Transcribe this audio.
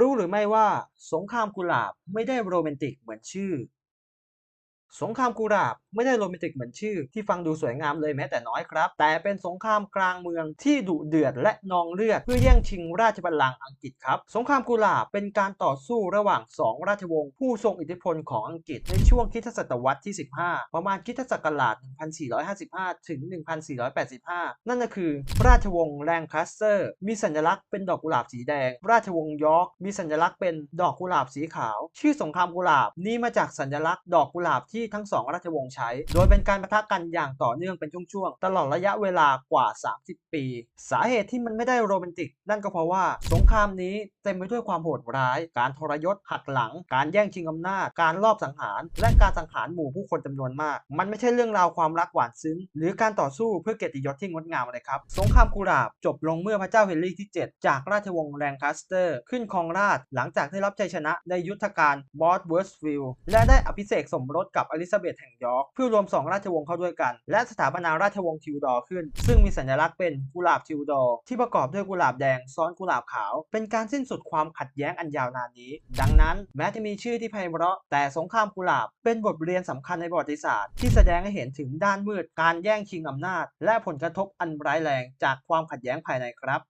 รู้หรือไม่ว่าสงครามกุหลาบไม่ได้โรแมนติกเหมือนชื่อ สงครามกุหลาบไม่ได้โรแมนติกเหมือนชื่อ ที่ฟังดูสวยงามเลยแม้แต่น้อยครับ แต่เป็นสงครามกลางเมืองที่ดุเดือดและนองเลือดเพื่อแย่งชิงราชบัลลังก์อังกฤษครับสงครามกุหลาบเป็นการต่อสู้ระหว่างสองราชวงศ์ผู้ทรงอิทธิพลของอังกฤษในช่วงคริสตศตวรรษที่ 15 ประมาณคริสตศักราช 1455 ถึง 1485 นั่นก็คือ ราชวงศ์แรงคัสเตอร์ มีสัญลักษณ์เป็นดอกกุหลาบสีแดง ราชวงศ์ยอร์กมีสัญลักษณ์เป็นดอกกุหลาบสีขาว ชื่อสงครามกุหลาบนี้มาจากสัญลักษณ์ดอกกุหลาบที่ทั้งสองราชวงศ์ใช้ โดยเป็นการปะทะกันอย่างต่อเนื่องเป็นช่วงๆ ตลอดระยะเวลากว่า 30 ปี สาเหตุที่มันไม่ได้โรแมนติก นั่นก็เพราะว่าสงครามนี้เต็มไปด้วยความโหดร้าย การทรยศหักหลัง การแย่งชิงอำนาจ การลอบสังหาร และการสังหารหมู่ผู้คนจำนวนมาก มันไม่ใช่เรื่องราวความรักหวานซึ้ง หรือการต่อสู้เพื่อเกียรติยศที่งดงามเลยครับ สงครามกุหลาบจบลงเมื่อพระเจ้าเฮนรี่ที่ 7 จากราชวงศ์แรงคัสเตอร์ ขึ้นครองราชหลังจากได้รับชัยชนะในยุทธการบอสเวิร์สฟิลด์และได้อภิเษกสมรสกับอลิซาเบธแห่งยอร์กเพื่อรวมสองราชวงศ์เข้าด้วยกัน และสถาปนาราชวงศ์ทิวดอร์ขึ้น ซึ่งมีสัญลักษณ์เป็นกุหลาบทิวดอร์ที่ประกอบด้วยกุหลาบแดงซ้อนกุหลาบขาว เป็นการสิ้นสุดความขัดแย้งอันยาวนานนี้ ดังนั้นแม้จะมีชื่อที่ไพเราะ แต่สงครามกุหลาบเป็นบทเรียนสำคัญในประวัติศาสตร์ ที่แสดงให้เห็นถึงด้านมืดการแย่งชิงอำนาจ และผลกระทบอันร้ายแรงจากความขัดแย้งภายในครับ